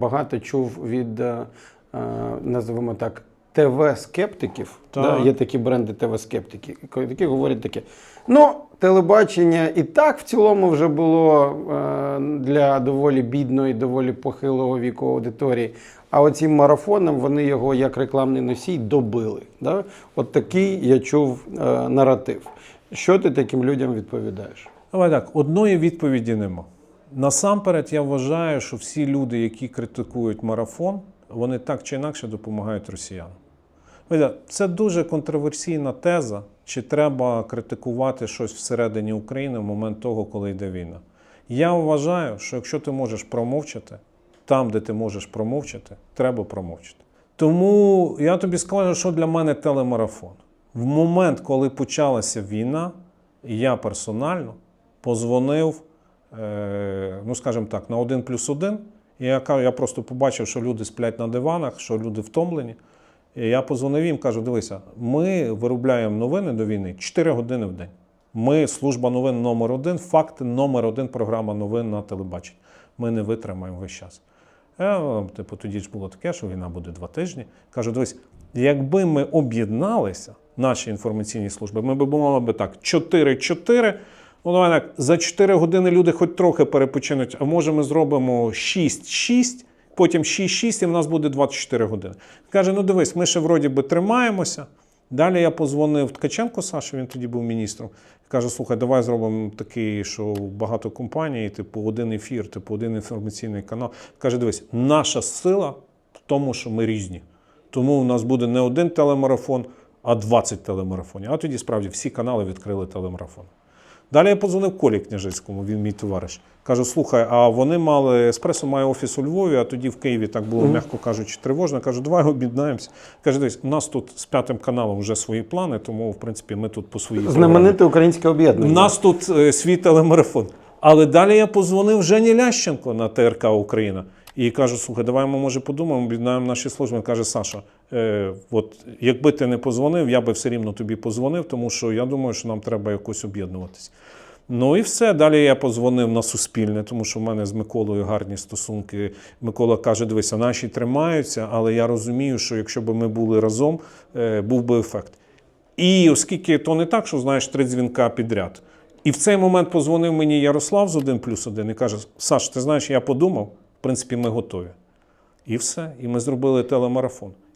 Багато чув від, е, е, називаємо так, ТВ-скептиків. Да, є такі бренди ТВ-скептики, які говорять таке. Ну, телебачення і так в цілому вже було е, для доволі бідної, доволі похилого віку аудиторії. А оцим марафоном вони його як рекламний носій добили. Да? От такий я чув е, наратив. Що ти таким людям відповідаєш? Давай так, одної відповіді нема. Насамперед, я вважаю, що всі люди, які критикують марафон, вони так чи інакше допомагають росіянам. Це дуже контроверсійна теза, чи треба критикувати щось всередині України в момент того, коли йде війна. Я вважаю, що якщо ти можеш промовчати, там, де ти можеш промовчати, треба промовчати. Тому я тобі скажу, що для мене телемарафон. В момент, коли почалася війна, я персонально позвонив, ну скажімо так, на один плюс один. І я, я просто побачив, що люди сплять на диванах, що люди втомлені. І я позвонив їм, кажу: дивися, ми виробляємо новини до війни 4 години в день. Ми служба новин номер один, факти номер один, програма новин на телебаченні. Ми не витримаємо весь час. Е, типу, тоді ж було таке, що війна буде два тижні. Кажу, дивись, якби ми об'єдналися, наші інформаційні служби, ми б мали би так: 4-4. Ну, давай так, за 4 години люди хоч трохи перепочинуть, а може ми зробимо 6-6, потім 6-6, і в нас буде 24 години. Каже: ну дивись, ми ще вроді би тримаємося. Далі я позвонив Ткаченко Саші, він тоді був міністром. Каже: слухай, давай зробимо такий, що багато компаній, типу, один ефір, типу, один інформаційний канал. Каже: дивись, наша сила в тому, що ми різні. Тому у нас буде не один телемарафон, а 20 телемарафонів. А тоді справді всі канали відкрили телемарафон. Далі я подзвонив Колі Княжицькому, він мій товариш. Кажу: слухай, а вони мали еспресо має офіс у Львові, а тоді в Києві так було, м'яко кажучи, тривожно. Кажу, давай об'єднаємося. Каже, дивись, у нас тут з п'ятим каналом вже свої плани, тому в принципі ми тут по своїй програмі. Знамените українське У об'єднання. нас тут е, свій телемарафон. Але далі я позвонив Жені Лященко на ТРК Україна і кажу: слухай, давай ми може подумаємо, об'єднаємо наші служби. Він каже, Саша, е, от якби ти не позвонив, я би все рівно тобі позвонив, тому що я думаю, що нам треба якось об'єднуватись. Ну і все. Далі я позвонив на Суспільне, тому що в мене з Миколою гарні стосунки. Микола каже: дивися, наші тримаються, але я розумію, що якщо б ми були разом, е, був би ефект. І оскільки то не так, що знаєш три дзвінка підряд. І в цей момент позвонив мені Ярослав з 1 плюс 1 і каже: Саш, ти знаєш, я подумав, в принципі, ми готові. І все. І ми зробили телемарафон.